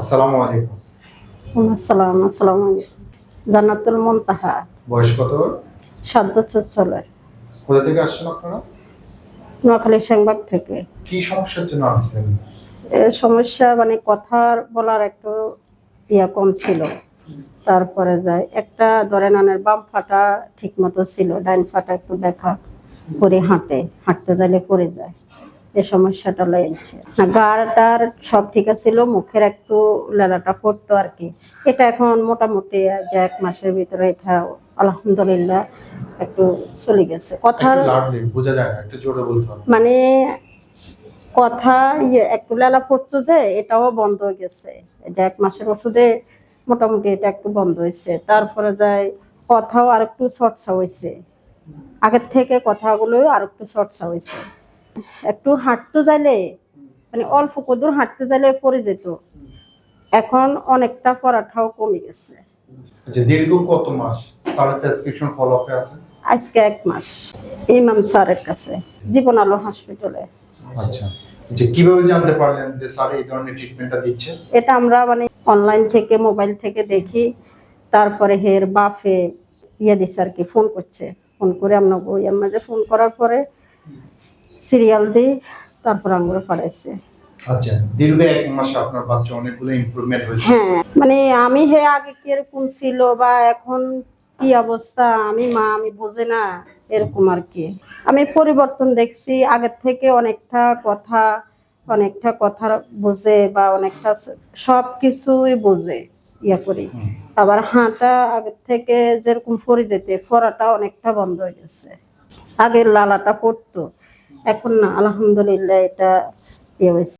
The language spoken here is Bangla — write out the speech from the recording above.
আসসালামু আলাইকুম। আসসালাম আসসালাম। জান্নাতুল মুনতাহা। বয়স কত? সাত বছর চলে। কোথা থেকে আসছেন আপনারা? নোয়াখালী সেনবাগ থেকে। কি সমস্যার জন্য আসলেন এর সমস্যা মানে কথা বলার একটু ইয়া কম ছিল। তারপরে যায়। একটা ধরেন আনের বাম ফাটা ঠিক মতো ছিল ডাইন ফাটা একটু দেখা করে হাঁটে। হাঁটতে যাইলে পড়ে যায়। এই সমস্যাটা লেগেছে না গাড়টার সব ঠিক ছিল মুখের একটু লেলাটা পড়তো আর কি। এটা এখন মোটামুটি যে এক মাসের ভিতরে এটা আলহামদুলিল্লাহ একটু চলে গেছে। কথার একটু লাউডলি বোঝা যায় না একটু জোরে বলতে মানে কথা ইয়ে একটু লেলা পড়তো যে এটাও বন্ধ হয়ে গেছে। যে এক মাসের ওষুধে মোটামুটি এটা একটু বন্ধ হয়েছে। তারপরে যায় কথাও আর একটু চর্চা হয়েছে। আগের থেকে কথাগুলো আর একটু চর্চা হয়েছে। একটু হাঁটতে যাইলে মানে অল্প কদূর হাঁটতে যাইলে পড়ে যেত। এখন অনেকটা পড়াটাও কমে গেছে। আচ্ছা দীর্ঘ কত মাস স্যার প্রেসক্রিপশন ফলো আপে আছে? আজকে এক মাস। ইমাম স্যারের কাছে জীবন আলো হসপিটালে আচ্ছা আচ্ছা কীভাবে জানতে পারলেন যে স্যার এই ধরনের ট্রিটমেন্টটা দিচ্ছে? এটা আমরা মানে অনলাইন থেকে মোবাইল থেকে দেখি। তারপরে হের বাফে ইয়ে দিচ্ছে আর কি ফোন করছে। ফোন করে আমরা ওই মাঝে ফোন করার পরে সিরিয়াল দিই তারপর আমরা পাঠাইছে আচ্ছা দীর্ঘ এক মাসে আপনার বাচ্চা অনেকগুলো ইমপ্রুভমেন্ট হয়েছে। হ্যাঁ মানে আমি হে আগে কীরকম ছিল বা এখন কি অবস্থা আমি মা আমি বুঝে না এরকম আর কি। আমি পরিবর্তন দেখছি আগের থেকে অনেকটা কথা অনেকটা কথা বোঝে বা অনেকটা সব কিছুই বোঝে ইয়ে করি। আবার হাঁটা আগের থেকে যেরকম ফরে যেতে ফরাটা অনেকটা বন্ধ হয়ে গেছে। আগের লালাটা পড়তো। এখন না আলহামদুলিল্লাহ এটা ইয়ে হয়েছে।